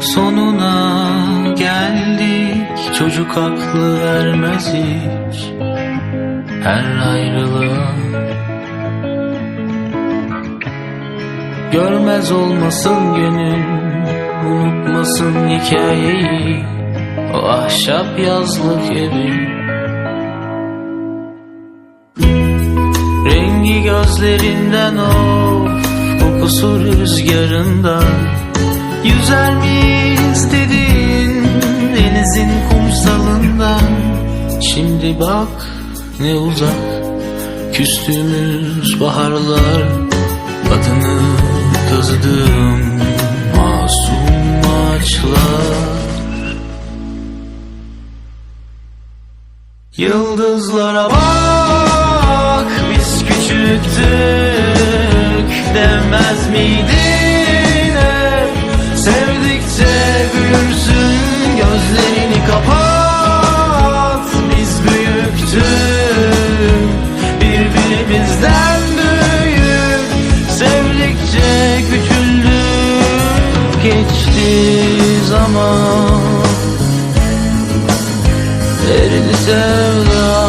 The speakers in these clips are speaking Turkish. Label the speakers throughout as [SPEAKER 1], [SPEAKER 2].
[SPEAKER 1] Sonuna geldik. Çocuk aklı ermez hiç Her ayrılığa Görmez olmasın gönül Unutmasın hikayeyi. O ahşap yazlık evi Rengi gözlerinden of Kokusu rüzgarından Yüzer miyiz dedin Denizin kumsalından Şimdi bak ne uzak Küstüğümüz baharlar. Adını kazıdığım Masum ağaçlar. Yıldızlara bak biz küçüktük geçti zaman. Eridi sevdam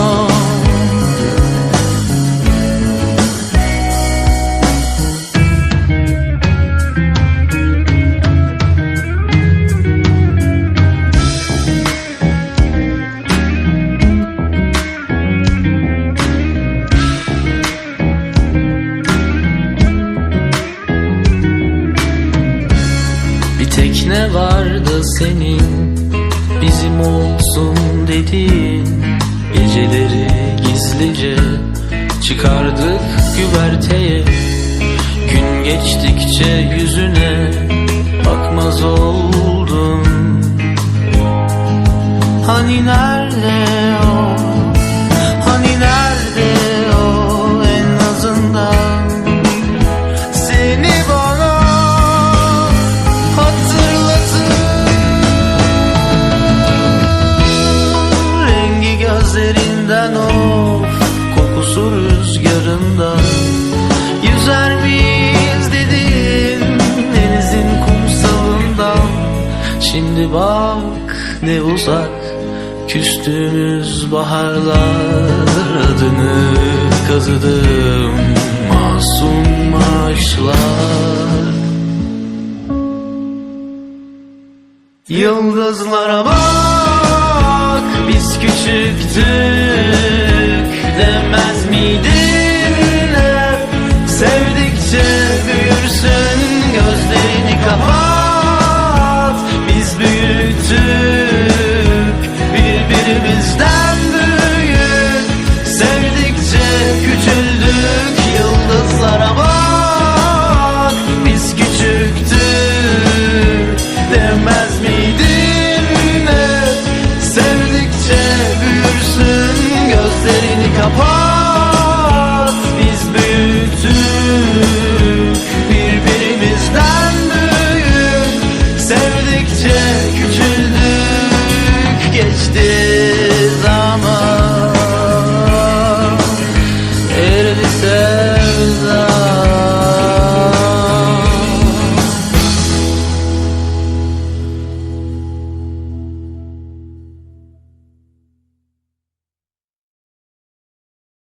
[SPEAKER 1] Tekne vardı senin? Bizim olsun dediğin Geceleri gizlice Çıkardık güverteye. Gün geçtikçe yüzüne Bakmaz oldum. Hani nerede Şimdi bak ne uzak Küstüğümüz baharlar Adını kazıdım. Masum aşklar Yıldızlara bak biz küçüktük büyüdükçe küçüldük geçti